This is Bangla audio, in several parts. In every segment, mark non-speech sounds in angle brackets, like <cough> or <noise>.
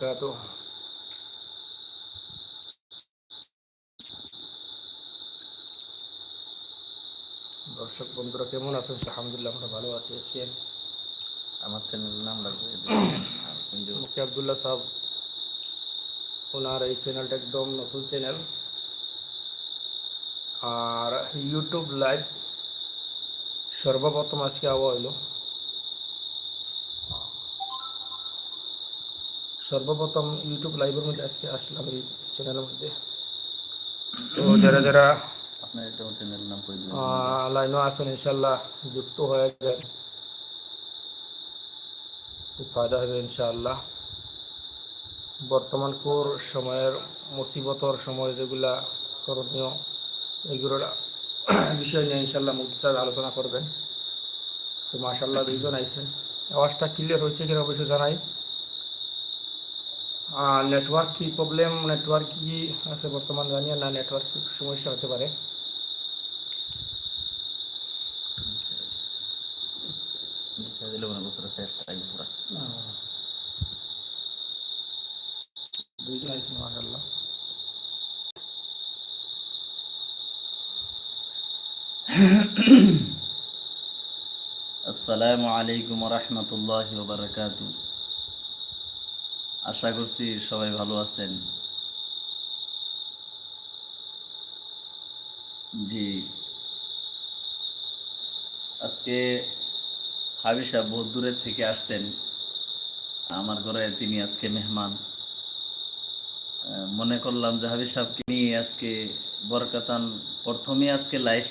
বারাকাতুহু। দর্শক বন্ধুরা কেমন আছেন? আলহামদুলিল্লাহ আমরা ভালো আছি। আজকে আমার চ্যানেলের নাম লাগবে মুফতি আবদুল্লাহ সাহেব ওনার এই চ্যানেলটা একদম নতুন চ্যানেল আর ইউটিউব লাইভ সর্বপ্রথম আজকে আওয়া হইল। সর্বপ্রথম ইউটিউব লাইভের মধ্যে আজকে আসলাম এই চ্যানেলের মধ্যে। তো যারা যারা লাইনও আছেন ইনশাল্লাহ যুক্ত হয়ে যায় খুব ফায়দা হবে ইনশাআল্লাহ। বর্তমান কোর সময়ের মুসিবতর সময় যেগুলা করণীয় এগুলোর বিষয় নিয়ে ইনশাল্লাহ সাহেব আলোচনা করবেন। তো মাশাল্লাহ দুইজন আইছেন। আওয়াজটা ক্লিয়ার হয়েছে কিনা অবশ্যই জানাই। নেটওয়ার্ক কি প্রবলেম নেটওয়ার্ক কি আছে বর্তমান জানি না নেটওয়ার্ক সমস্যা হতে পারে। আসসালামু আলাইকুম রহমতুল্লাহ বারাকাতু আশা করছি সবাই ভালো আছেন। জি। আজকে হাবি সাহেব বহুত দূরের থেকে আসছেন। আমার ঘরে তিনি আজকে মেহমান। মনে করলাম যে হাবি সাহেবকে নিয়ে আজকে বরকাতান প্রথমে আজকে লাইফ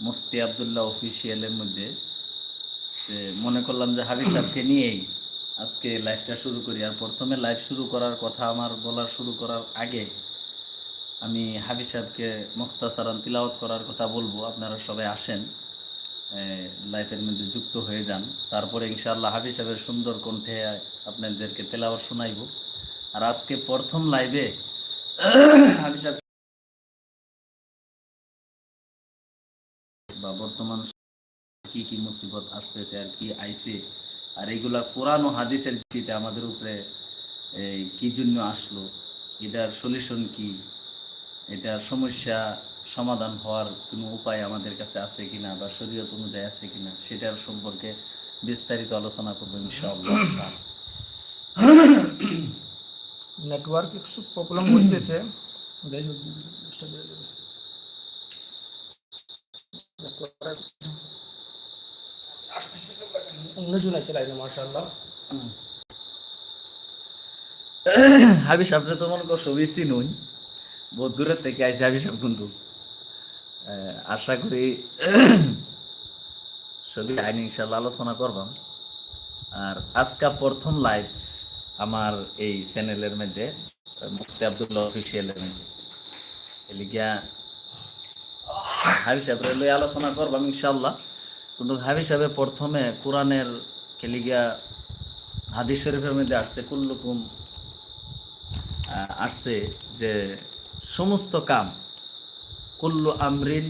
মুফতি আবদুল্লাহ অফিসিয়ালের মধ্যে। মনে করলাম যে হাবিব সাহেবকে নিয়েই আজকে লাইভটা শুরু করি আর প্রথমে লাইভ শুরু করার কথা আমার বলার শুরু করার আগে আমি হাবিব সাহেবকে মুখতাসারান তিলাওয়াত করার কথা বলব, আপনারা সবাই আসেন লাইফের মধ্যে যুক্ত হয়ে যান। তারপরে ইনশাআল্লাহ হাবিব সাহেবের সুন্দর কণ্ঠে আপনাদেরকে তেলাওয়াত শোনাইব। আর আজকে প্রথম লাইভে হাবিব সাহেব বা বর্তমান কি কি মুসিবত আসতেছে আর কি আইছে আর এগুলা কোরআন ও হাদিসের ভিত্তিতে আমাদের উপরে এই, কি জন্য আসলো? এটার সলিউশন কি? এটার সমস্যা সমাধান হওয়ার কোনো উপায় আমাদের কাছে আছে কিনা বা শরীয়ত অনুযায়ী আছে কিনা সেটার সম্পর্কে বিস্তারিত আলোচনা করব ইনশাআল্লাহ। নেটওয়ার্ক একটু প্রবলেম হইতেছে। যাই হোক। Network আসতেছে। মাশাআল্লাহ। <coughs> হাবিস আপনি তো মনে করো সবই চিনুন। বহুত দূরের থেকে আইসি হাবিস কিন্তু। আশা করি <coughs> সবই ইনশাল্লাহ আলোচনা করবাম। আর আজকা প্রথম লাইভ আমার এই চ্যানেলের মধ্যে, মুফতি আবদুল্লাহ অফিসিয়ালের মধ্যে। এলিগিয়া হাবি সাহেব লই আলোচনা করবাম ইনশাল্লাহ কিন্তু হাবি সাহেব প্রথমে কোরআনের খেলিগিয়া হাদিস শরীফের মধ্যে আসছে কুল্লুকুম আসছে যে সমস্ত কাম কুল্লু আমরিন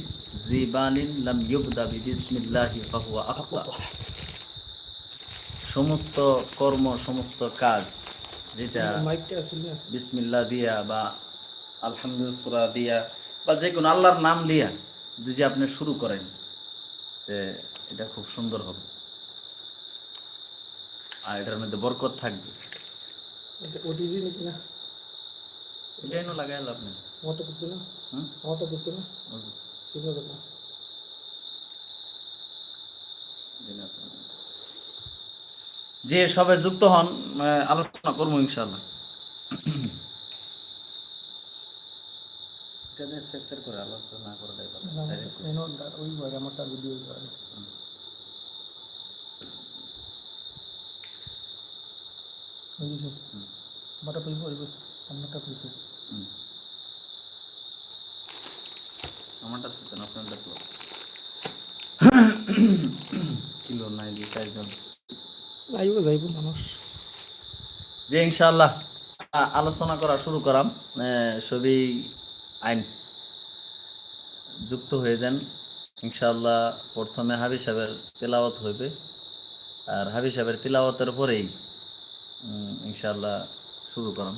রিবালিন লাম ইউবদা বিসমিল্লাহি ফাহুয়া আখতা সমস্ত কর্ম সমস্ত কাজ যেটা বিসমিল্লাহ দিয়া বা আলহামদুলিল্লাহ দিয়া বা যে কোনো আল্লাহর নাম লিয়া যদি আপনি শুরু করেন যে এটা খুব সুন্দর হবে আর এটার মধ্যে বরকত থাকবে ওটিজি নাকি না এটাই না লাগাই লাভ নেই আমারটা করতে না হুম? আমারটা করতে না কীভাবে না যে সবে যুক্ত হন আলোচনা করব ইনশাল্লাহ করে আলোচনা করে দেয়। ওই ভাই আমারটা আমারটা তো না আপনারটা তো কিলো নাই দিয়ে চারজন। আইব যাইব মানুষ। যে ইনশাআল্লাহ আলোচনা করা শুরু করাম সবই আইন। যুক্ত হয়ে যান। ইনশাআল্লাহ প্রথমে হাবি সাহেবের তেলাওয়াত হইবে। আর হাবি সাহেবের তেলাওয়াতের পরেই ইনশাল্লাহ শুরু করুন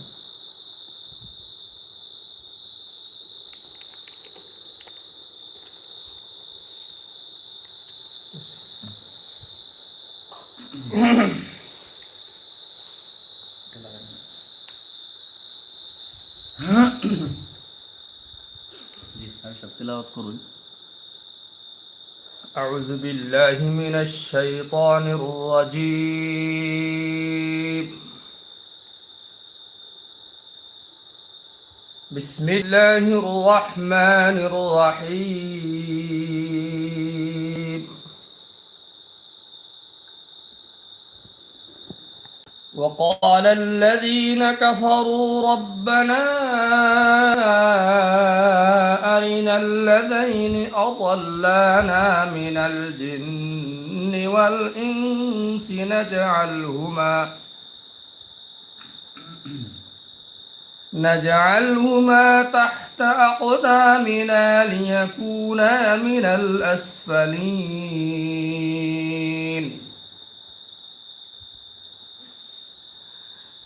জি আমি সব তিলাওয়াত করুন أعوذ بالله من الشيطان الرجيم بسم الله الرحمن الرحيم وقال الذين كفروا ربنا أرنا الذين أضلانا من الجن والإنس نجعلهما نجعلهما تحت أقدامنا ليكونا من الأسفلين.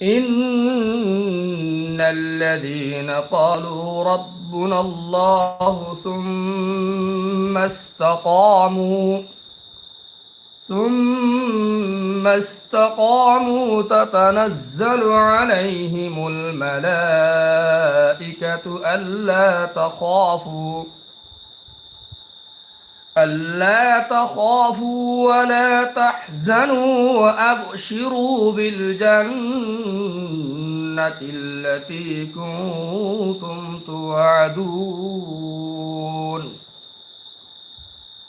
إن الذين قالوا ربنا الله ثم استقاموا ثم استقاموا تتنزل عليهم الملائكة ألا تخافوا ألا تخافوا ولا تحزنوا وأبشروا بالجنة التي كنتم توعدون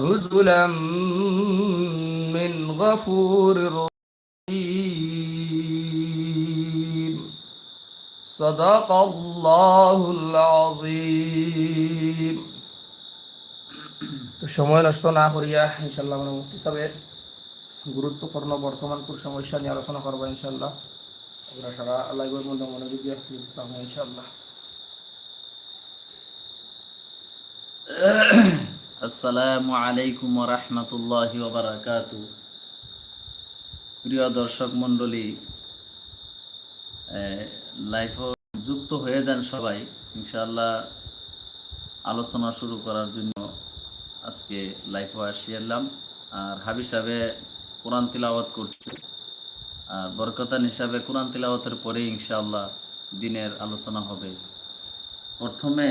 نزلا من غفور رحيم صدق الله العظيم তো সময় নষ্ট না করিয়া ইনশাল্লাহ আমরা মুক্তি হিসাবে গুরুত্বপূর্ণ বর্তমান কোন সমস্যা নিয়ে আলোচনা করবো ইনশাল্লাহ আমরা সারা লাইভের মধ্যে মনোযোগ দিয়ে লিখতাম ইনশাল্লাহ আসসালামু আলাইকুম রহমতুল্লাহ বারাকাতু প্রিয় দর্শক মণ্ডলী লাইফ যুক্ত হয়ে যান সবাই। ইনশাআল্লাহ আলোচনা শুরু করার জন্য আজকে লাইফে আসি এলাম। আর হাবি সাহেবে কোরআন তিলাওয়াত করছে। আর বরকতান হিসাবে কোরআন তিলাওয়াতের পরে ইনশাআল্লাহ দিনের আলোচনা হবে। প্রথমে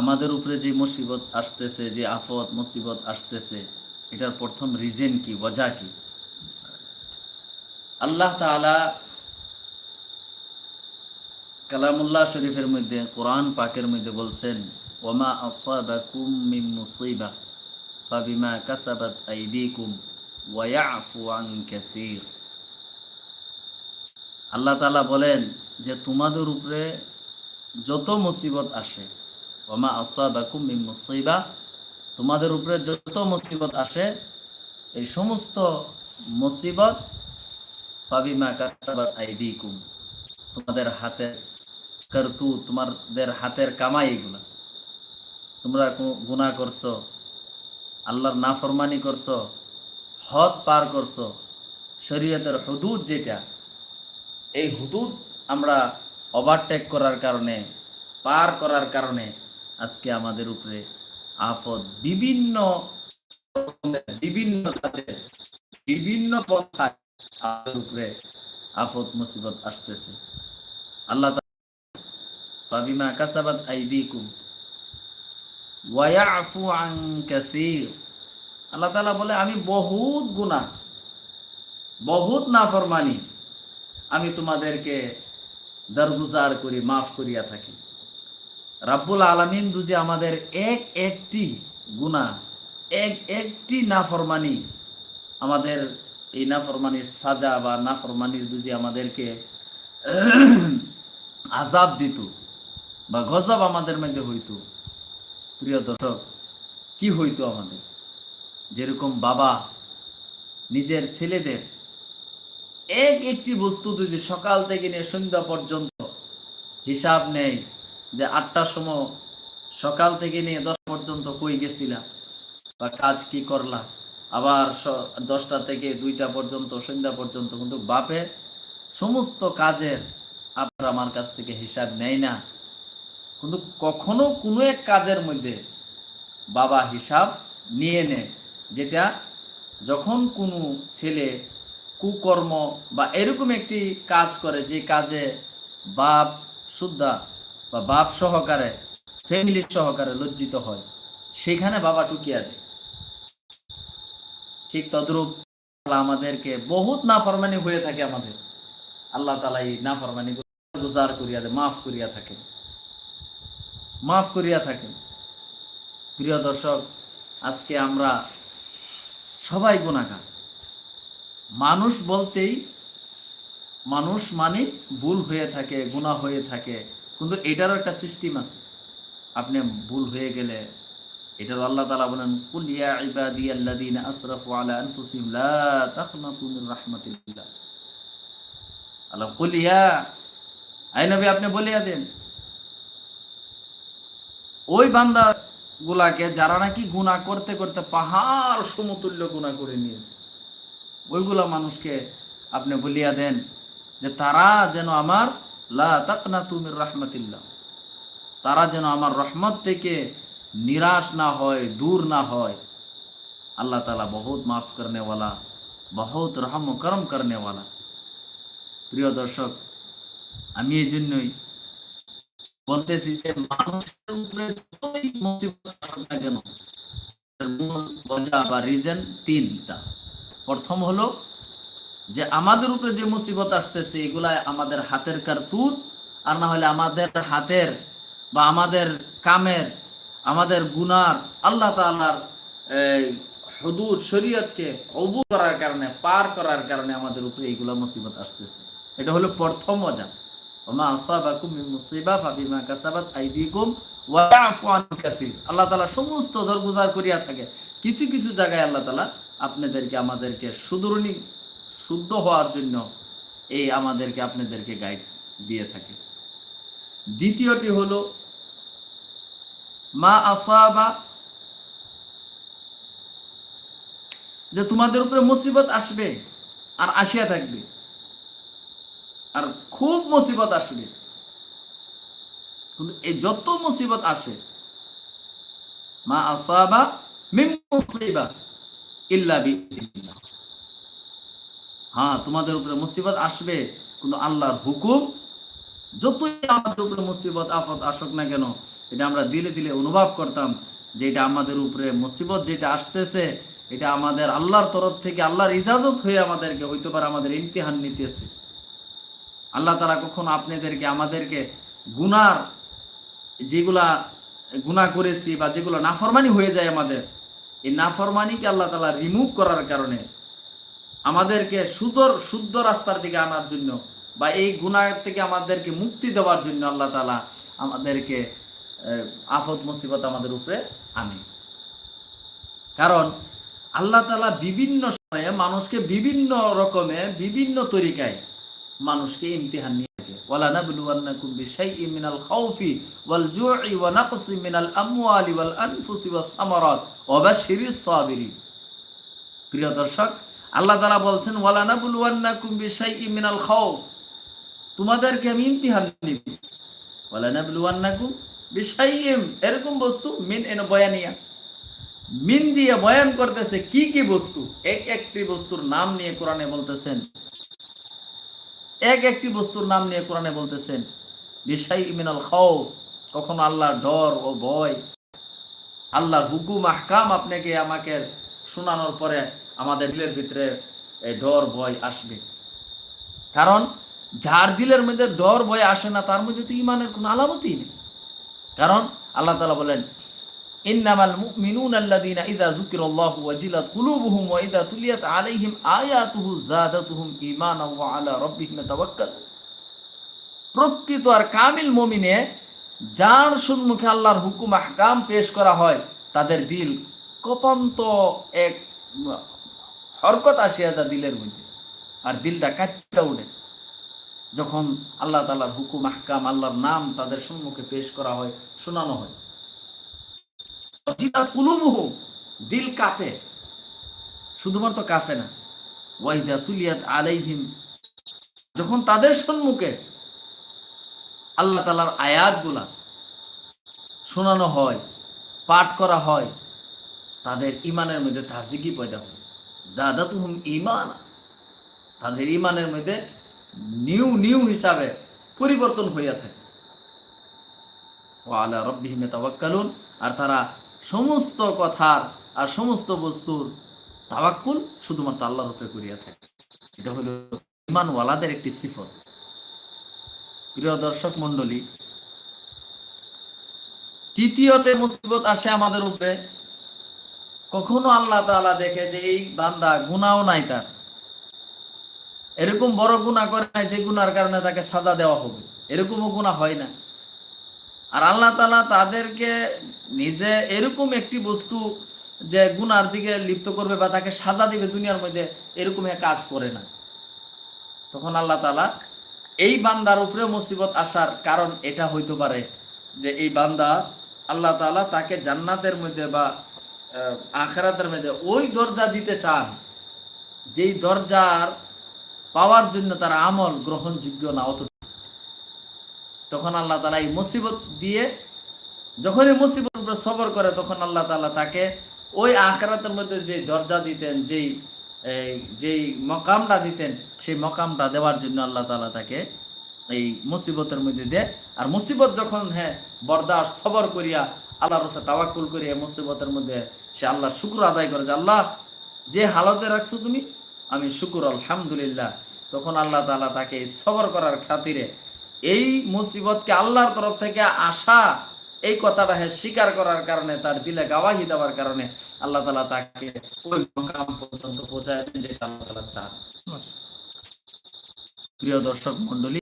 আমাদের উপরে যে মুসিবত আসতেছে, যে আফত মুসিবত আসতেছে, এটার প্রথম রিজেন কি বজা কি? আল্লাহ তাআলা কালামুল্লাহ শরীফের মধ্যে, কোরআন পাকের মধ্যে বলছেন, ওমা আসাবাকুম মিন মুসিবা, ফাবিমা কাসাবাত আল্লাহ তাআলা বলেন যে, তোমাদের উপরে যত মুসিবত আসে ওমা আসাবাকুম মিন মুসিবা? তোমাদের উপরে যত মুসিবত আসে, এই সমস্ত মুসিবত ফাবিমা কাসাবাত আইদিকুম। তোমাদের হাতের করতু, তোমাদের হাতের কামাই এগুলা। তোমরা গুনাহ করছ, আল্লাহর নাফরমানি করছ, হদ পার করছ, শরীয়তের হুদুদ যেটা, এই হুদুদ আমরা ওভারটেক করার কারণে, পার করার কারণে আজকে আমাদের উপরে আফত বিভিন্ন বিভিন্ন বিভিন্ন পন্থায় উপরে মুসিবত আসতেছে। আল্লাহ ফাবিমা আল্লাহ বলে, আমি বহুত গুনাহ, বহুত নাফরমানি আমি তোমাদেরকে দরগুজার করি, মাফ করিয়া থাকি। রাব্বুল আলামিন দুজি আমাদের এক একটি গুনাহ, এক একটি নাফরমানি, আমাদের এই নাফরমানির সাজা বা নাফরমানির দুজি আমাদেরকে <clears throat> আজাব দিত বা গজব আমাদের মধ্যে হইতো। প্রিয় দর্শক, কি হইতো আমাদের? যেরকম বাবা নিজের ছেলেদের এক একটি বস্তু যদি সকাল থেকে নিয়ে সন্ধ্যা পর্যন্ত হিসাব নেই যে আটটার সময় সকাল থেকে নিয়ে দশ পর্যন্ত কই গেছিলাম বা কাজ কি করলাম আবার দশটা থেকে দুইটা পর্যন্ত, সন্ধ্যা পর্যন্ত কিন্তু বাপে সমস্ত কাজের আপনার আমার কাছ থেকে হিসাব নেয় না। কিন্তু কখনো কোনো এক কাজের মধ্যে বাবা হিসাব নিয়ে নেয়, যেটা যখন কোনো ছেলে কুকর্ম বা এরকম একটি কাজ করে যে কাজে বাপ শুদ্ধা বা বাপ সহকারে ফ্যামিলির সহকারে লজ্জিত হয়। সেখানে বাবা টুকিয়া দেয়। ঠিক তদ্রূপ আমাদেরকে বহুত নাফরমানি হয়ে থাকে আমাদের। আল্লাহ তালা এই নাফরমানি গুজার করিয়া দেয়, মাফ করিয়া থাকেন। মাফ করিয়া থাকেন। প্রিয় দর্শক, আজকে আমরা সবাই গুণাগার মানুষ বলতেই, মানুষ মানে ভুল হয়ে থাকে গুণা হয়ে থাকে। কিন্তু এটারও একটা সিস্টেম আছে। আপনি ভুল হয়ে গেলে এটার আল্লাহ তাআলা বলেন, কুল ইয়া ইবাদিয়াল্লাযীনা আসরাফু আলা আনফুসিহিম, লা তাকনাতু রাহমাতিল্লাহ। আল্লাহ কুল আই নবী, আপনি বলিয়া দেন, ওই বান্দা গুলাকে যারা নাকি গুনাহ করতে করতে পাহাড় সমতুল্য গুনাহ করে নিয়েছে, ওইগুলা মানুষকে আপনি বলিয়া দেন যে তারা যেন আমার লা তুমির রহমতিল্লা তারা যেন আমার রহমত থেকে নিরাশ না হয়, দূর না হয়। আল্লাহ তালা বহুত মাফ করেনা বহুত রহম করম করেওয়ালা প্রিয় দর্শক, আমি এই জন্যই বলতেছি যে মানুষের উপরে কেন মূল বজা বা রিজন তিনটা। প্রথম হলো যে আমাদের উপরে যে মুসিবত আসতেছে এগুলা আমাদের হাতের কারতুর আর না হলে আমাদের হাতের বা আমাদের কামের, আমাদের গুনার, আল্লাহ তাআলার, এই হুদুদ, শরীয়তকে অবু করার কারণে, পার করার কারণে আমাদের উপরে এইগুলা মুসিবত আসতেছে। এটা হলো প্রথম মজা ওমা আসাবাকুম আল্লাহ সমস্ত করিয়া থাকে। কিছু কিছু জায়গায় আল্লাহ আপনাদেরকে, আমাদেরকে সুদরণী শুদ্ধ হওয়ার জন্য এই আমাদেরকে আপনাদেরকে গাইড দিয়ে থাকে। দ্বিতীয়টি হলো, মা আসাবা যে তোমাদের উপরে মুসিবত আসবে আর আসিয়া থাকবে। আর খুব মুসিবত আসবে। কিন্তু এই যত মুসিবত আসে, মা আসাবা মিন মুসিবা ইল্লা বিইذنিল্লাহ হ্যাঁ তোমাদের উপরে মুসিবত আসবে, কিন্তু আল্লাহর হুকুম যতই আমাদের উপরে মুসিবত, আফত আসুক না কেন, এটা আমরা দিলে দিলে অনুভব করতাম যে এটা আমাদের উপরে মুসিবত যেটা আসতেছে, এটা আমাদের আল্লাহর তরফ থেকে, আল্লাহর ইজাজত হয়ে আমাদেরকে হইতে পারে আমাদের ইমতিহান নিতেছে। আল্লাহ তালা কখনো আপনাদেরকে, আমাদেরকে গুনার যেগুলা গুনাহ করেছি বা যেগুলো নাফরমানি হয়ে যায় আমাদের, এই নাফরমানিকে আল্লাহ তালা রিমুভ করার কারণে আমাদেরকে সুদর, শুদ্ধ রাস্তার দিকে আনার জন্য বা এই গুনাহ থেকে আমাদেরকে মুক্তি দেওয়ার জন্য আল্লাহ তালা আমাদেরকে আফত মুসিবত আমাদের উপরে আনে। কারণ আল্লাহ তালা বিভিন্ন সময়ে মানুষকে বিভিন্ন রকমে, বিভিন্ন তরিকায় মানুষকে ইমতিহান নিয়ে থাকে। ওয়ালা নাবলুওয়ান্নাকুম বিশাইইন মিনাল খাউফি ওয়াল জু'i ওয়া নাকসি মিনাল আমওয়ালি ওয়াল আনফুসি ওয়াস সামারাত। ওয়া বাশশিরিস প্রিয় দর্শক আল্লাহ তাআলা বলছেন ওয়ালা নাবলুওয়ান্নাকুম বিশাইইন মিনাল খাউফ। তোমাদেরকে আমি ইমতিহান নিব ওয়ালা নাবলুওয়ান্নাকুম বিশাইইন। এরকম বস্তু, মিন এন বয়ানিয়া মিন দিয়ে বয়ান করতেছে, কি কি বস্তু? এক একটি বস্তুর নাম নিয়ে কোরআনে বলতেছেন। এক একটি বস্তুর নাম নিয়ে কোরআনে বলতেছেন বিষয় মিনাল খাও কখনো আল্লাহ ডর ও ভয়, আল্লাহর হুকুম, আহকাম আপনাকে আমাকে শোনানোর পরে আমাদের দিলের ভিতরে ডর, ভয় আসবে। কারণ যার দিলের মধ্যে ডর, ভয় আসে না, তার মধ্যে তো ইমানের কোনো আলামতই নেই। কারণ আল্লাহ তাআলা বলেন, ইন্নামাল ওয়াজিলাত কুলুবুহুম ওয়া তুলিয়াত আলাইহিম আয়াতুহু ওয়া আলা রাব্বিহিম প্রকৃত আর কামিল মমিনে যার সম্মুখে আল্লাহর হুকুম, আহকাম পেশ করা হয়, তাদের দিল কপন্ত এক হরকত আসিয়া যা দিলের মধ্যে। আর দিলটা কাটটা উঠে। যখন আল্লাহ তালার হুকুম, আহকাম, আল্লাহর নাম তাদের সম্মুখে পেশ করা হয়, শোনানো হয়। দিল কাঁপে। শুধুমাত্র কাঁপে না। ওয়াইদা তুলিয়াত আলাইহিম, যখন তাদের সম্মুখে আল্লাহ তালার আয়াতগুলা শোনানো হয়, পাঠ করা হয়, তাদের ইমানের মধ্যে তাজিকি পয়দা হয়। জাদাতুহুম ইমান তাদের ইমানের মধ্যে নিউ নিউ হিসাবে পরিবর্তন হইয়া থাকে। ও আলা রব্বিহিম তাওয়াক্কালুন আর তারা সমস্ত কথার আর সমস্ত বস্তুর তাওয়াক্কুল শুধুমাত্র আল্লাহর উপরে করিয়া থাকে। এটা হলো ইমানওয়ালাদের একটি সিফত। প্রিয় দর্শক মন্ডলী তৃতীয়তে মুসিবত আসে আমাদের উপরে। কখনো আল্লাহ তাআলা দেখে যে এই বান্দা গুনাও নাই তার। এরকম বড় গুনাহ করে নাই, যে গুনার কারণে তাকে সাজা দেওয়া হবে। এরকমও গুনাহ হয় না। আর আল্লাহ তাআলা তাদেরকে নিজে এরকম একটি বস্তু যে গুনার দিকে লিপ্ত করবে বা তাকে সাজা দিবে দুনিয়ার মধ্যে, এরকম কাজ করে না। তখন আল্লাহ তাআলা এই বান্দার উপরে মুসিবত আসার কারণ এটা হইতে পারে যে এই বান্দা আল্লাহ তাআলা তাকে জান্নাতের মধ্যে বা আখেরাতের মধ্যে ওই দরজা দিতে চান, যেই দরজার পাওয়ার জন্য তার আমল গ্রহণযোগ্য না অত তখন আল্লাহ তাআলা এই মুসিবত দিয়ে যখন এই মুসিবত উপরে সবর করে, তখন আল্লাহ তাআলা তাকে ওই আখেরাতের মধ্যে যে দরজা দিতেন, যেই যেই মকামটা দিতেন, সেই মকামটা দেওয়ার জন্য আল্লাহ তাআলা তাকে এই মুসিবতের মধ্যে দেয়, আর মুসিবত যখন হ্যাঁ বরদাস্ত, সবর করিয়া আল্লাহর উপরে তাওয়াক্কুল করিয়া মুসিবতের মধ্যে সে আল্লাহর শুক্র আদায় করে যে, আল্লাহ, যে হালতে রাখছো তুমি, আমি শুকুর, আলহামদুলিল্লাহ। তখন আল্লাহ তাআলা তাকে সবর করার খাতিরে এই মুসিবতকে আল্লাহর তরফ থেকে আসা, এই কথাটা হ্যাঁ স্বীকার করার কারণে, তার দিলে গাওয়াহি দেওয়ার কারণে আল্লাহ তাআলা তাকে ওই মকাম পর্যন্ত পৌঁছায় যেটা আল্লাহ তাআলা চান। প্রিয় দর্শক মন্ডলী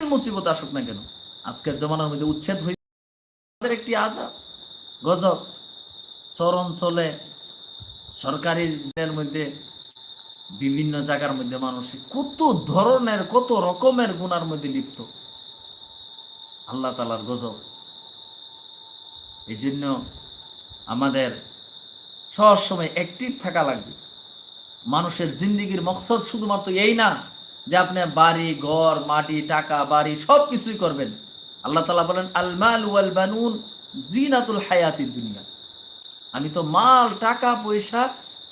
মুসিবত আসুক না কেন, আজকের জমানার মধ্যে উচ্ছেদ হয়ে একটি আজাব গজব চরণ চলে সরকারি মধ্যে, বিভিন্ন জায়গার মধ্যে মানুষ কত ধরনের, কত রকমের গুনার মধ্যে লিপ্ত। আল্লাহ তালার গজব। এই জন্য আমাদের সবসময় অ্যাক্টিভ থাকা লাগবে। মানুষের জিন্দিগির মকসদ শুধুমাত্র এই না যে আপনি বাড়ি, ঘর, মাটি, টাকা, বাড়ি সব কিছুই করবেন। আল্লাহ তালা বলেন, আলমাল ওয়াল বানুন জিনাতুল হায়াতির দুনিয়া। আমি তো মাল, টাকা, পয়সা,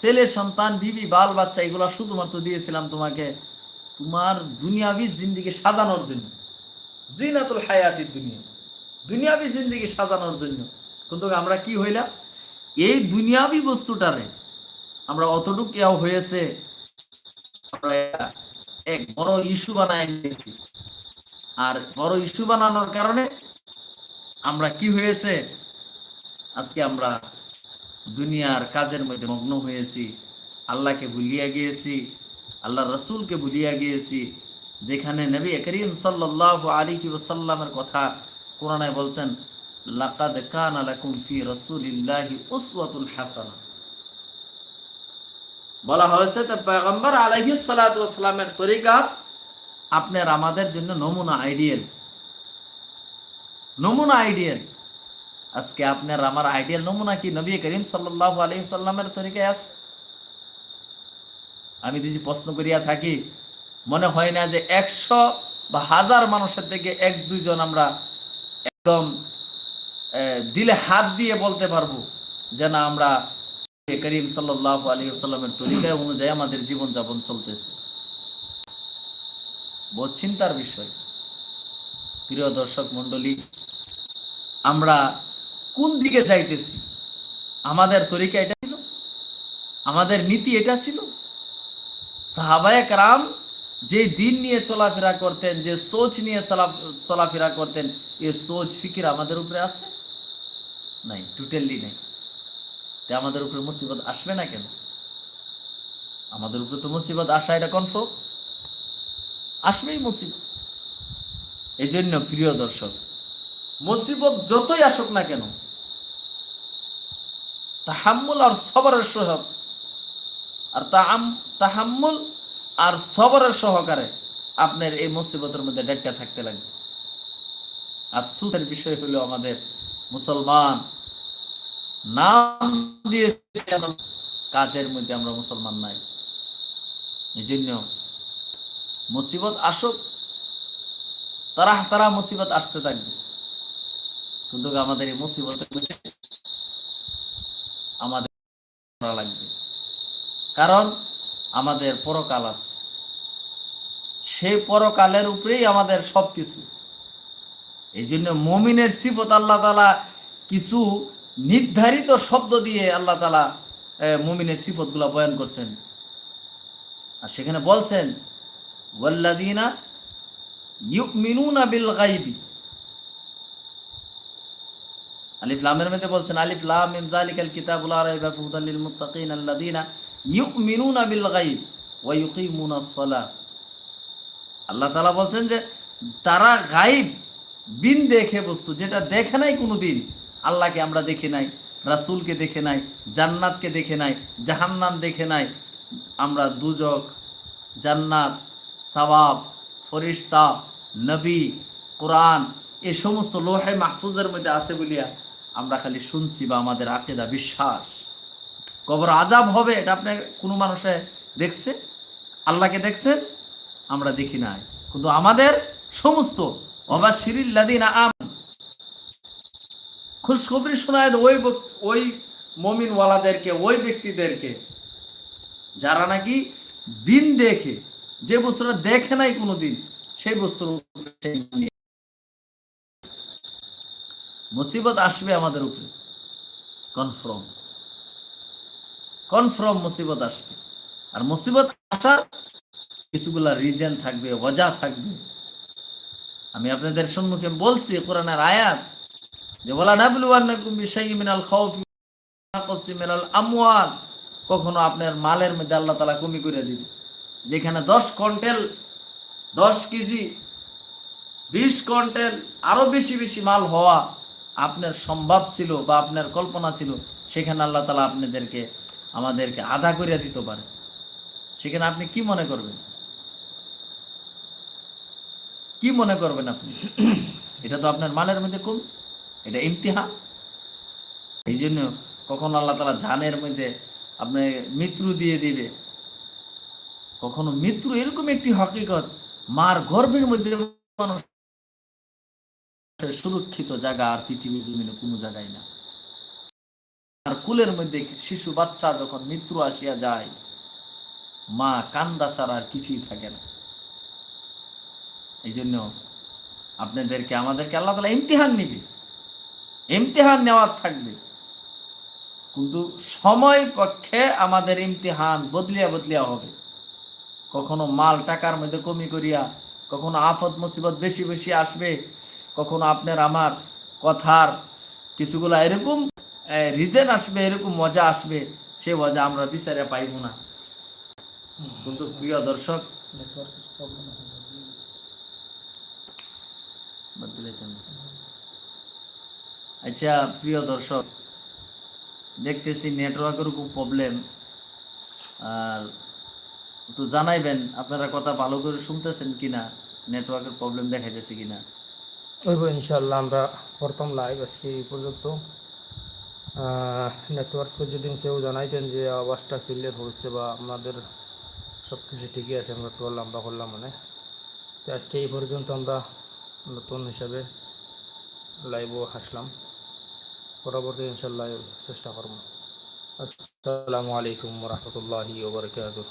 ছেলে, সন্তান, বিবি, বাল, বাচ্চা, এগুলো শুধুমাত্র দিয়েছিলাম তোমাকে তোমার দুনিয়াবি জিন্দিগি সাজানোর জন্য। জিনাতুল হায়াতির দুনিয়া। দুনিয়াবি জিন্দিগি সাজানোর জন্য। কিন্তু আমরা কি হইলাম? এই দুনিয়াবি বস্তুটারে আমরা অতটুকু ইয়া হয়েছে এক বড় ইস্যু বানায় নিয়েছি। আর বড় ইস্যু বানানোর কারণে আমরা কি হয়েছে? আজকে আমরা দুনিয়ার কাজের মধ্যে মগ্ন হয়েছি। আল্লাহকে ভুলিয়া গিয়েছি আল্লাহ রসুলকে ভুলিয়া গিয়েছি। যেখানে নবী করিম সাল্লাল্লাহু আলাইহি ওয়াসাল্লামের কথা কোরআনে বলছেন, লাকাদ কানা লাকুম ফি রাসূলিল্লাহি উসওয়াতুল হাসানাহ বলা হয়েছে, তো পয়গম্বর আলাইহি সাল্লাতু ওয়াসাল্লামের তরিকা আপনার আমাদের জন্য নমুনা আইডিয়াল। নমুনা আইডিয়াল আজকে আপনার আমার আইডিয়াল নমুনা কি? নবী করিম সাল্লাল্লাহু আলাইহি সাল্লামের তরিকায় আছে? আমি যদি প্রশ্ন করিয়া থাকি, মনে হয় না যে একশো বা হাজার মানুষের থেকে এক দুইজন আমরা একদম দিলে হাত দিয়ে বলতে পারব যে না, আমরা করিম সাল্লাল্লাহু আলাইহি সাল্লামের তরিকা অনুযায়ী আমাদের জীবন যাপন চলতেছে। বহুত চিন্তার বিষয়। প্রিয় দর্শক মণ্ডলী আমরা কোন দিকে যাইতেছি? আমাদের তরিকা এটা ছিল? আমাদের নীতি এটা ছিল? সাহাবায়ে কারাম যে দিন নিয়ে চলাফেরা করতেন, যে সোচ নিয়ে চলাফেরা করতেন, এ সোচ ফিকির আমাদের উপরে আছে? নাই টোটালি নাই। তে আমাদের উপরে মুসিবত আসবে না কেন? আমাদের উপরে তো মুসিবত আসা, এটা কনফার্ম আসবেই মুসিবত। এই জন্য প্রিয় দর্শক মুসিবত যতই আসুক না কেন, তাহাম্মুল আর সবরের সহ আর তাহাম্মুল আর সবরের সহকারে আপনার এই মুসিবতের মধ্যে ডেটকা থাকতে লাগবে। আফসুসের বিষয় হলো আমাদের মুসলমান। নাম আমরা কাজের মধ্যে আমরা মুসলমান নাই। এই জন্য মুসিবত আসুক তারা তারা মুসিবত আসতে থাকবে। কিন্তু আমাদের এই মুসিবতের মধ্যে আমাদের লাগবে। কারণ আমাদের পরকাল আছে। সেই পরকালের উপরেই আমাদের সবকিছু। এই জন্য মমিনের সিফত আল্লাহ তালা কিছু নির্ধারিত শব্দ দিয়ে আল্লাহ তালা মমিনের সিফতগুলা বয়ান করছেন। আর সেখানে বলছেন ওয়াল্লাদিনা ইউমিনুনা বিল গাইবি আলিফ লামের মধ্যে বলছেন, আলিফ লাম মিম যালিকাল কিতাবুল রাইবা ফি হুদাল লিল মুত্তাকিন আল্লাযিনা ইউমিনুনা বিল গাইব ওয়া ইউকিমুনাস সালাহ আল্লাহ তাআলা বলছেন যে, তারা গাইব বিন দেখে বস্তু, যেটা দেখে নাই কোনোদিন, আল্লাহকে আমরা দেখে নাই, রাসূলকে দেখে নাই, জান্নাতকে দেখে নাই, জাহান্নাম দেখে নাই, আমরা দুজক, জান্নাত, সওয়াব ফরিস্তা নবী, কোরআন এই সমস্ত লোহে মাহফুজের মধ্যে আছে বলিয়া আমরা খালি শুনছি বা আমাদের আকেদা বিশ্বাস। কবর আজাব হবে, এটা আপনি কোনো মানুষে দেখছে? আল্লাহকে দেখছেন? আমরা দেখি নাই। কিন্তু আমাদের সমস্ত অবা শিরিল্লাদিন আম খুশখবরি শোনায় ওই ওই মমিনওয়ালাদেরকে, ওই ব্যক্তিদেরকে, যারা নাকি দিন দেখে, যে বস্তুটা দেখে নাই কোনোদিন, সেই বস্তুর উপরে সে ঈমান নিয়ে- মুসিবত আসবে আমাদের উপরে। কনফার্ম কনফার্ম মুসিবত আসবে। আর মুসিবত আসার কিছুগুলা রিজন থাকবে ওজা থাকবে। আমি আপনাদের সম্মুখে বলছি কোরআনের আয়াত, যে বলা নাবলুয়ান্নাকুম বিশাইয়্যিন মিনাল খাউফি মিনাল আমওয়াল। কখনো আপনার মালের মধ্যে আল্লাহ তাআলা কমি করে দিবে। যেখানে দশ কন্টেল দশ কেজি, বিশ কন্টেল আরও বেশি বেশি মাল হওয়া আপনার সম্ভব ছিল বা আপনার কল্পনা ছিল, সেখানে আল্লাহ তালা আপনাদেরকে, আমাদেরকে আধা করে দিতে পারে। সেখানে আপনি কি মনে করবেন? কি মনে করবেন আপনি? এটা তো আপনার মালের মধ্যে কম, এটা ইমতিহান। এই জন্য কখন আল্লাহ তালা জানের মধ্যে আপনি মৃত্যু দিয়ে দিবে। কখনো মৃত্যু এরকম একটি হকিকত, মার গর্ভের মধ্যে মানুষ সুরক্ষিত জায়গা আর পৃথিবীর জমিনে কোনো জায়গায় না। আর কুলের মধ্যে শিশু বাচ্চা যখন মৃত্যু আসিয়া যায়, মা কান্দা ছাড়া আর কিছুই থাকে না। এই জন্য আপনাদেরকে, আমাদেরকে আল্লাহ তালা ইমতিহান নিবে। ইমতিহান নেওয়ার থাকবে। কিন্তু সময় পক্ষে আমাদের ইমতিহান বদলিয়া বদলিয়া হবে। কখনো মাল টাকার মধ্যে কমি করিয়া, কখনো আফত মুসিবত বেশি বেশি আসবে কখনো আপনার আমার কথার কিছুগুলা এরকম রিজেন আসবে, এরকম মজা আসবে, সে মজা আমরা বিচারে পাইব না। কিন্তু প্রিয় দর্শক? আচ্ছা প্রিয় দর্শক, দেখতেছি নেটওয়ার্কের খুব প্রবলেম আর একটু জানাইবেন, আপনারা কথা ভালো করে শুনতেছেন কিনা? নেটওয়ার্কের প্রবলেম দেখাইতেছে কিনা? ওইব ইনশাল্লাহ আমরা প্রথম লাইভ আজকে এই পর্যন্ত। নেটওয়ার্ক যদি কেউ জানাইতেন যে আওয়াজটা ক্লিয়ার হচ্ছে বা আমাদের সব কিছু ঠিকই আছে, আমরা একটু লম্বা করলাম মানে। তো আজকে এই পর্যন্ত আমরা নতুন হিসাবে লাইভও হাসলাম পরবর্তী ইনশাল্লাহ চেষ্টা করব। আসসালামু আলাইকুম রহমতুল্লাহি ওবরকাতুহ